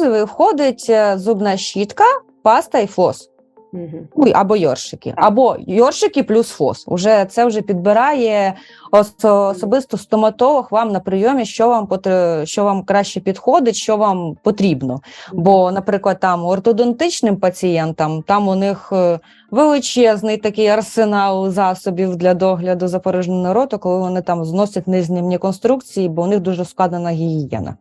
базовий входить е, зубна щітка, паста і фос. Ой, або йоршики, або йоршики плюс фос. Уже це вже підбирає особисто стоматолог вам на прийомі, що вам потр- що вам краще підходить, що вам потрібно. Бо, наприклад, там ортодонтичним пацієнтам там у них е, величезний такий арсенал засобів для догляду за порожниною роту, коли вони там зносять незнімні конструкції, бо у них дуже складена гігієна.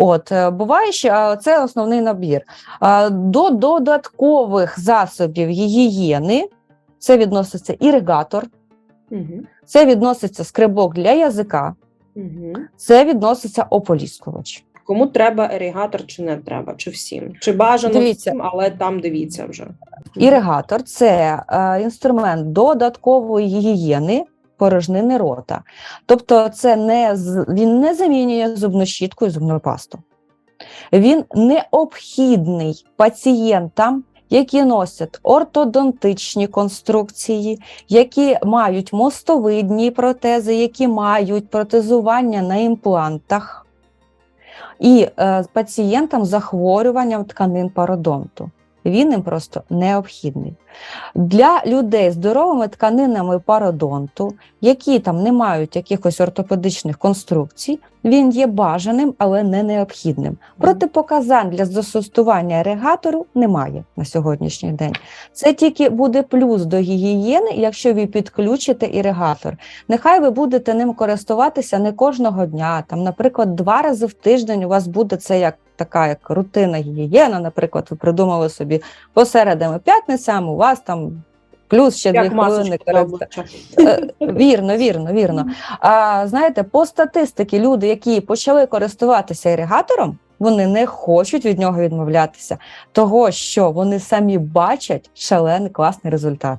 От е, буває ще це основний набір. До додаткових засобів гігієни це відноситься іригатор, Мгм. це відноситься скрибок для язика, Мгм. це відноситься ополіскувач. Кому треба ерігатор чи не треба, чи всім? Чи бажано Дивіться. всім, але там дивіться вже. Іригатор це е, інструмент додаткової гігієни порожнини рота. Тобто, це не він не замінює зубну щітку і зубну пасту. Він необхідний пацієнтам, які носять ортодонтичні конструкції, які мають мостовидні протези, які мають протезування на імплантах, і е, пацієнтам з захворюванням тканин пародонту. Він їм просто необхідний. Для людей з здоровими тканинами пародонту, які там не мають якихось ортопедичних конструкцій, він є бажаним, але не необхідним. Протипоказань для застосування ерегатору немає на сьогоднішній день. Це тільки буде плюс до гігієни, якщо ви підключите іригатор. Нехай ви будете ним користуватися не кожного дня. Там, наприклад, два рази в тиждень у вас буде це як така як рутинна гігієна. Наприклад, ви придумали собі посередами і п'ятницям, у вас там плюс ще дві хвилини. Е, Вірно, вірно, вірно. А знаєте, по статистиці, люди, які почали користуватися іригатором, вони не хочуть від нього відмовлятися, того що вони самі бачать шалений класний результат.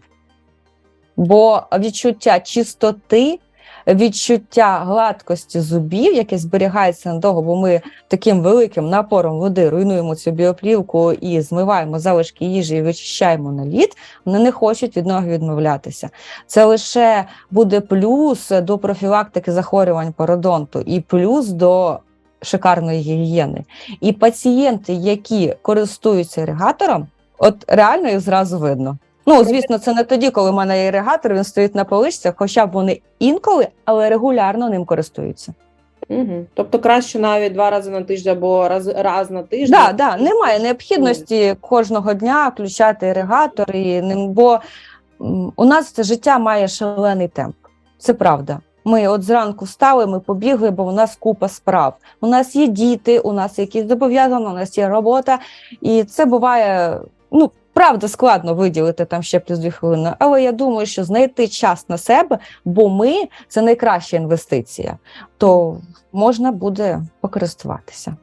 Бо відчуття чистоти, відчуття гладкості зубів, яке зберігається надовго, бо ми таким великим напором води руйнуємо цю біоплівку і змиваємо залишки їжі і вичищаємо наліт, вони не хочуть від нього відмовлятися. Це лише буде плюс до профілактики захворювань пародонту і плюс до шикарної гігієни. І пацієнти, які користуються іригатором, от реально їх зразу видно. Ну, звісно, це не тоді, коли в мене є іригатор, він стоїть на поличцях, хоча б вони інколи, але регулярно ним користуються. Мгм. Тобто краще навіть два рази на тиждень або раз, раз на тиждень. Да, да, немає необхідності кожного дня включати іригатор, і ним, бо у нас це життя має шалений темп. Це правда. Ми от зранку встали, ми побігли, бо у нас купа справ. У нас є діти, у нас є якісь зобов'язання, у нас є робота, і це буває. Ну, правда, складно виділити там ще плюс дві хвилини. Але я думаю, що знайти час на себе, бо ми це найкраща інвестиція, то можна буде покористуватися.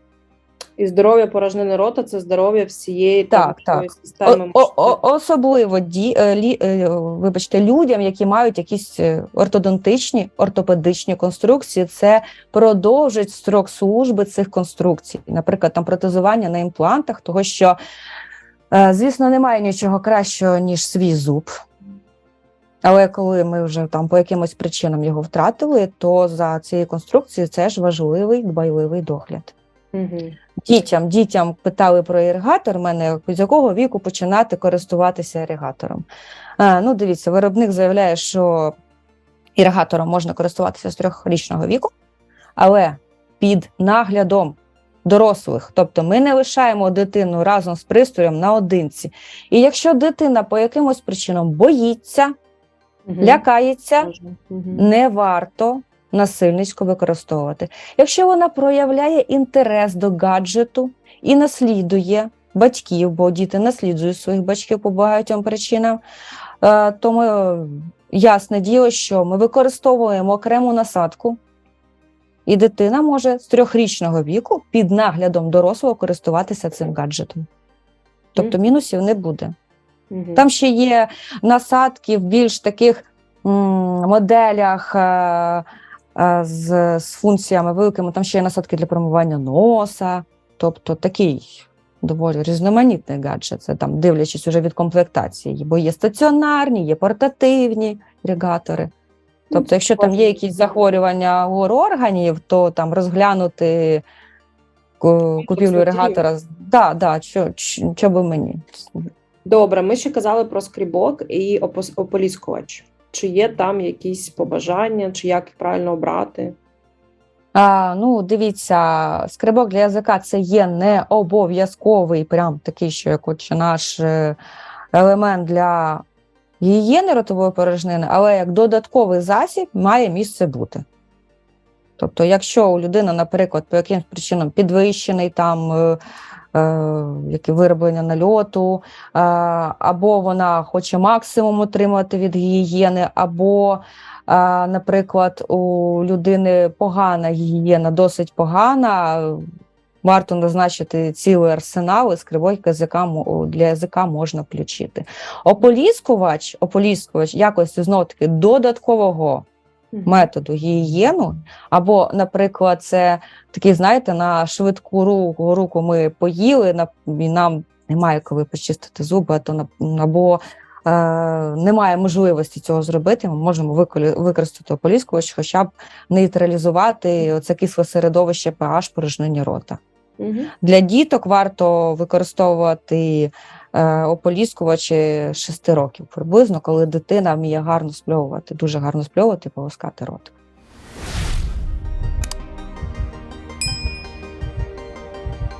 І здоров'я порожнини рота це здоров'я всієї Так, там, так. системи. О, о, о, особливо ді, е, лі, е, вибачте, людям, які мають якісь е, ортодонтичні, ортопедичні конструкції, це продовжить строк служби цих конструкцій. Наприклад, там протезування на імплантах, того що, звісно, немає нічого кращого, ніж свій зуб. Але коли ми вже там по якимось причинам його втратили, то за цією конструкцією це ж важливий дбайливий догляд. Угу. Дітям, дітям питали про іригатор, мене з якого віку починати користуватися іригатором. А, ну, дивіться, виробник заявляє, що іригатором можна користуватися з трьохрічного віку, але під наглядом дорослих. Тобто ми не лишаємо дитину разом з пристроєм наодинці. І якщо дитина по якимось причинам боїться, лякається, не варто насильницько використовувати. Якщо вона проявляє інтерес до гаджету і наслідує батьків, бо діти наслідують своїх батьків по багатьом причинам, е, то ми ясне діло, що ми використовуємо окрему насадку, і дитина може з трьохрічного віку під наглядом дорослого користуватися цим гаджетом. Тобто мінусів не буде. Там ще є насадки в більш таких м, моделях е, е, з, з функціями великими. Там ще є насадки для промивання носа, тобто такий доволі різноманітний гаджет. Це там дивлячись уже від комплектації, бо є стаціонарні, є портативні іригатори. Тобто, якщо там є якісь захворювання органів, то там розглянути купівлю з- да, да, що, що, що би мені. Добре, ми ще казали про скрібок і ополіскувач. Чи є там якісь побажання, чи як правильно обрати? А, ну, дивіться, скрибок для язика це є не обов'язковий, прям такий, що як от наш е, елемент для гігієни ротової порожнини, але як додатковий засіб має місце бути. Тобто, якщо у людини, наприклад, по якимось причинам підвищений там е, е, вироблення нальоту, е, або вона хоче максимум отримати від гігієни, або наприклад, у людини погана гігієна, досить погана. Варто назначити цілий арсенал, і скрибок язика для язика можна включити. Ополіскувач, ополіскувач якості знову таки додаткового методу гігієну, або, наприклад, це такий, знаєте, на швидку руку, руку ми поїли, на- і нам немає коли почистити зуби, то на- або е, немає можливості цього зробити, ми можемо виколі- використати ополіскувач, хоча б нейтралізувати оце кисле середовище pH порожнини рота. Для діток варто використовувати е, ополіскувачі 6 років приблизно, коли дитина вміє гарно спльовувати, дуже гарно спльовувати і полоскати рот.